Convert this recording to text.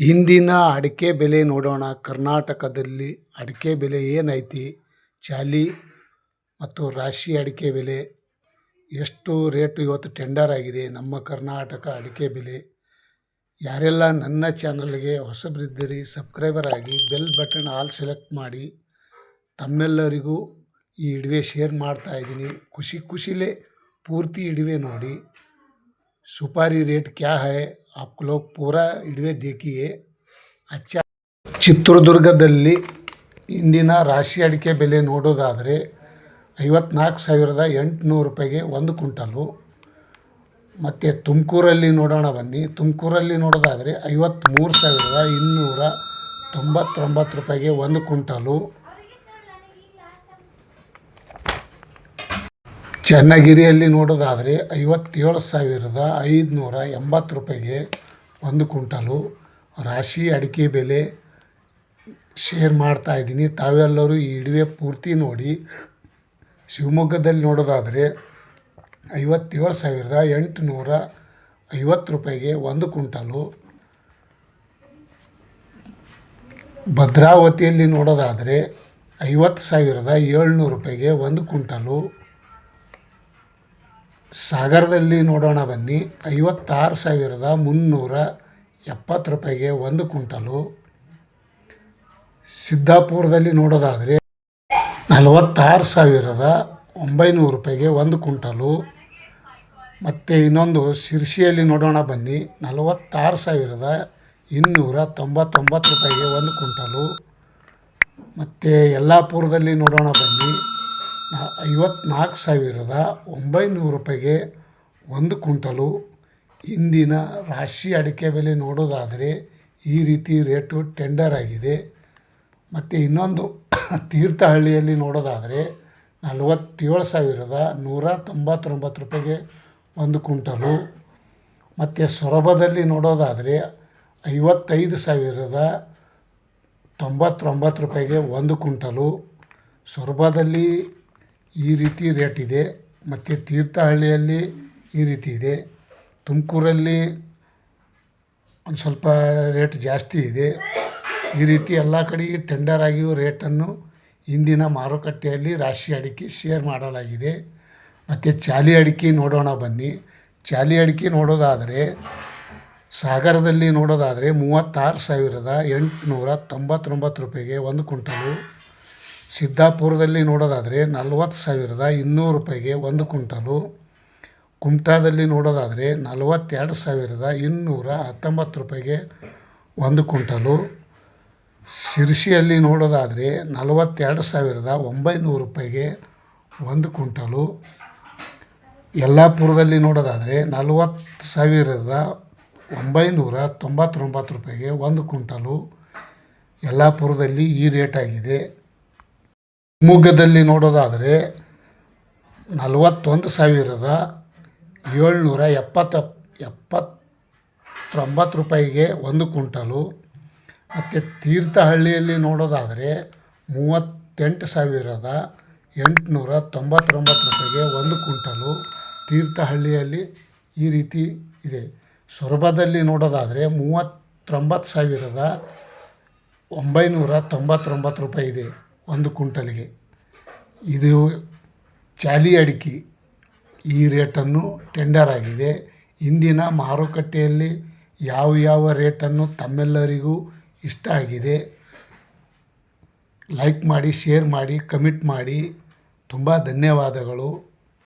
ಹಿಂದಿನ ಅಡಿಕೆ ಬೆಲೆ ನೋಡೋಣ. ಕರ್ನಾಟಕದಲ್ಲಿ ಅಡಿಕೆ ಬೆಲೆ ಏನೈತಿ? ಚಾಲಿ ಮತ್ತು ರಾಶಿ ಅಡಿಕೆ ಬೆಲೆ ಎಷ್ಟು ರೇಟು ಇವತ್ತು ಟೆಂಡರ್ ಆಗಿದೆ? ನಮ್ಮ ಕರ್ನಾಟಕ ಅಡಿಕೆ ಬೆಲೆ ಯಾರೆಲ್ಲ ನನ್ನ ಚಾನಲ್ಗೆ ಹೊಸಬ್ರಿದ್ದರಿ, ಸಬ್ಸ್ಕ್ರೈಬರ್ ಆಗಿ ಬೆಲ್ ಬಟನ್ ಆಲ್ ಸೆಲೆಕ್ಟ್ ಮಾಡಿ. ತಮ್ಮೆಲ್ಲರಿಗೂ ಈ ಇಡುವೆ ಶೇರ್ ಮಾಡ್ತಾ ಇದ್ದೀನಿ. ಖುಷಿ ಖುಷಿಲೇ ಪೂರ್ತಿ ಇಡುವೆ ನೋಡಿ. ಸುಪಾರಿ ರೇಟ್ ಕ್ಯಾ ಹೈ? आप लोग पूरा ಇಡುವೆ देखिए ಅಚ್ಚ ಚಿತ್ರದುರ್ಗದಲ್ಲಿ ಇಂದಿನ ರಾಶಿ ಅಡಿಕೆ ಬೆಲೆ ನೋಡೋದಾದರೆ ಐವತ್ನಾಲ್ಕು ಸಾವಿರದ ಎಂಟುನೂರು ರೂಪಾಯಿಗೆ ಒಂದು ಕುಂಟಲು ಮತ್ತು ತುಮಕೂರಲ್ಲಿ ನೋಡೋಣ ಬನ್ನಿ ತುಮಕೂರಲ್ಲಿ ನೋಡೋದಾದರೆ ಐವತ್ತ್ಮೂರು ಸಾವಿರದ ಇನ್ನೂರ ತೊಂಬತ್ತೊಂಬತ್ತು ರೂಪಾಯಿಗೆ ಒಂದು ಕುಂಟಲು ಚನ್ನಗಿರಿಯಲ್ಲಿ ನೋಡೋದಾದರೆ ಐವತ್ತೇಳು ಸಾವಿರದ ಐದುನೂರ ಎಂಬತ್ತು ರೂಪಾಯಿಗೆ ಒಂದು ಕುಂಟಲು ರಾಶಿ ಅಡಿಕೆ ಬೆಲೆ ಶೇರ್ ಮಾಡ್ತಾ ಇದ್ದೀನಿ. ತಾವೆಲ್ಲರೂ ಈ ಇಡುವೆ ಪೂರ್ತಿ ನೋಡಿ. ಶಿವಮೊಗ್ಗದಲ್ಲಿ ನೋಡೋದಾದರೆ ಐವತ್ತೇಳು ಸಾವಿರದ ಎಂಟುನೂರ ಐವತ್ತು ರೂಪಾಯಿಗೆ ಒಂದು ಕುಂಟಲು ಭದ್ರಾವತಿಯಲ್ಲಿ ನೋಡೋದಾದರೆ ಐವತ್ತು ಸಾವಿರದ ಏಳ್ನೂರು ರೂಪಾಯಿಗೆ ಒಂದು ಕುಂಟಲು ಸಾಗರದಲ್ಲಿ ನೋಡೋಣ ಬನ್ನಿ. ಐವತ್ತಾರು ಸಾವಿರದ ಮುನ್ನೂರ ಎಪ್ಪತ್ತು ರೂಪಾಯಿಗೆ ಒಂದು ಕುಂಟಲು ಸಿದ್ದಾಪುರದಲ್ಲಿ ನೋಡೋದಾದರೆ ನಲವತ್ತಾರು ಸಾವಿರದ ಒಂಬೈನೂರು ರೂಪಾಯಿಗೆ ಒಂದು ಕುಂಟಲು ಮತ್ತು ಇನ್ನೊಂದು ಶಿರ್ಸಿಯಲ್ಲಿ ನೋಡೋಣ ಬನ್ನಿ. ನಲವತ್ತಾರು ಸಾವಿರದ ಇನ್ನೂರ ತೊಂಬತ್ತೊಂಬತ್ತು ರೂಪಾಯಿಗೆ ಒಂದು ಕುಂಟಲು ಮತ್ತು ಯಲ್ಲಾಪುರದಲ್ಲಿ ನೋಡೋಣ ಬನ್ನಿ. ನ- ಐವತ್ನಾಲ್ಕು ಸಾವಿರದ ಒಂಬೈನೂರು ರೂಪಾಯಿಗೆ ಒಂದು ಕುಂಟಲು ಇಂದಿನ ರಾಶಿ ಅಡಿಕೆ ಬೆಲೆ ನೋಡೋದಾದರೆ ಈ ರೀತಿ ರೇಟು ಟೆಂಡರ್ ಆಗಿದೆ. ಮತ್ತು ಇನ್ನೊಂದು ತೀರ್ಥಹಳ್ಳಿಯಲ್ಲಿ ನೋಡೋದಾದರೆ ನಲವತ್ತೇಳು ಸಾವಿರದ ನೂರ ತೊಂಬತ್ತೊಂಬತ್ತು ರೂಪಾಯಿಗೆ ಒಂದು ಕುಂಟಲು ಮತ್ತು ಸೊರಬದಲ್ಲಿ ನೋಡೋದಾದರೆ ಐವತ್ತೈದು ಸಾವಿರದ ತೊಂಬತ್ತೊಂಬತ್ತು ರೂಪಾಯಿಗೆ ಒಂದು ಕುಂಟಲು ಸೊರಬದಲ್ಲಿ ಈ ರೀತಿ ರೇಟ್ ಇದೆ. ಮತ್ತು ತೀರ್ಥಹಳ್ಳಿಯಲ್ಲಿ ಈ ರೀತಿ ಇದೆ. ತುಮಕೂರಲ್ಲಿ ಒಂದು ಸ್ವಲ್ಪ ರೇಟ್ ಜಾಸ್ತಿ ಇದೆ. ಈ ರೀತಿ ಎಲ್ಲ ಕಡೆಗೆ ಟೆಂಡರ್ ಆಗಿಯೂ ರೇಟನ್ನು ಇಂದಿನ ಮಾರುಕಟ್ಟೆಯಲ್ಲಿ ರಾಶಿ ಅಡಿಕೆ ಶೇರ್ ಮಾಡಲಾಗಿದೆ. ಮತ್ತು ಚಾಲಿ ಅಡಿಕೆ ನೋಡೋಣ ಬನ್ನಿ. ಚಾಲಿ ಅಡಿಕೆ ನೋಡೋದಾದರೆ ಸಾಗರದಲ್ಲಿ ನೋಡೋದಾದರೆ ಮೂವತ್ತಾರು ಸಾವಿರದ ಎಂಟುನೂರ ತೊಂಬತ್ತೊಂಬತ್ತು ರೂಪಾಯಿಗೆ ಒಂದು ಕುಂಟಲು ಸಿದ್ದಾಪುರದಲ್ಲಿ ನೋಡೋದಾದರೆ ನಲ್ವತ್ತು ಸಾವಿರದ ಇನ್ನೂರು ರೂಪಾಯಿಗೆ ಒಂದು ಕುಂಟಲು ಕುಮಟಾದಲ್ಲಿ ನೋಡೋದಾದರೆ ನಲವತ್ತೆರಡು ಸಾವಿರದ ಇನ್ನೂರ ಹತ್ತೊಂಬತ್ತು ರೂಪಾಯಿಗೆ ಒಂದು ಕುಂಟಲು ಶಿರ್ಸಿಯಲ್ಲಿ ನೋಡೋದಾದರೆ ನಲವತ್ತೆರಡು ಸಾವಿರದ ಒಂಬೈನೂರು ರೂಪಾಯಿಗೆ ಒಂದು ಕುಂಟಲು ಯಲ್ಲಾಪುರದಲ್ಲಿ ನೋಡೋದಾದರೆ ನಲವತ್ತು ಸಾವಿರದ ಒಂಬೈನೂರ ತೊಂಬತ್ತೊಂಬತ್ತು ರೂಪಾಯಿಗೆ ಒಂದು ಕುಂಟಲು ಯಲ್ಲಾಪುರದಲ್ಲಿ ಈ ರೇಟ್ ಆಗಿದೆ. ಶಿವಮೊಗ್ಗದಲ್ಲಿ ನೋಡೋದಾದರೆ ನಲವತ್ತೊಂದು ಸಾವಿರದ ಏಳ್ನೂರ ಎಪ್ಪತ್ತ, ಎಪ್ಪತ್ತೊಂಬತ್ತು ರೂಪಾಯಿಗೆ ಒಂದು ಕುಂಟಲು ಮತ್ತು ತೀರ್ಥಹಳ್ಳಿಯಲ್ಲಿ ನೋಡೋದಾದರೆ ಮೂವತ್ತೆಂಟು ಸಾವಿರದ ಎಂಟುನೂರ ತೊಂಬತ್ತೊಂಬತ್ತು ರೂಪಾಯಿಗೆ ಒಂದು ಕುಂಟಲು ತೀರ್ಥಹಳ್ಳಿಯಲ್ಲಿ ಈ ರೀತಿ ಇದೆ. ಸೊರಬದಲ್ಲಿ ನೋಡೋದಾದರೆ ಮೂವತ್ತೊಂಬತ್ತು ಸಾವಿರದ ಒಂಬೈನೂರ ತೊಂಬತ್ತೊಂಬತ್ತು ರೂಪಾಯಿ ಇದೆ. ಒಂದು ಕುಂಟಲಿಗೆ ಇದು ಚಾಲಿ ಅಡಿಕೆ. ಈ ರೇಟನ್ನು ಟೆಂಡರ್ ಆಗಿದೆ. ಇಂದಿನ ಮಾರುಕಟ್ಟೆಯಲ್ಲಿ ಯಾವ ಯಾವ ರೇಟನ್ನು ತಮ್ಮೆಲ್ಲರಿಗೂ ಇಷ್ಟ ಆಗಿದೆ. ಲೈಕ್ ಮಾಡಿ ಶೇರ್ ಮಾಡಿ ಕಮೆಂಟ್ ಮಾಡಿ. ತುಂಬ ಧನ್ಯವಾದಗಳು.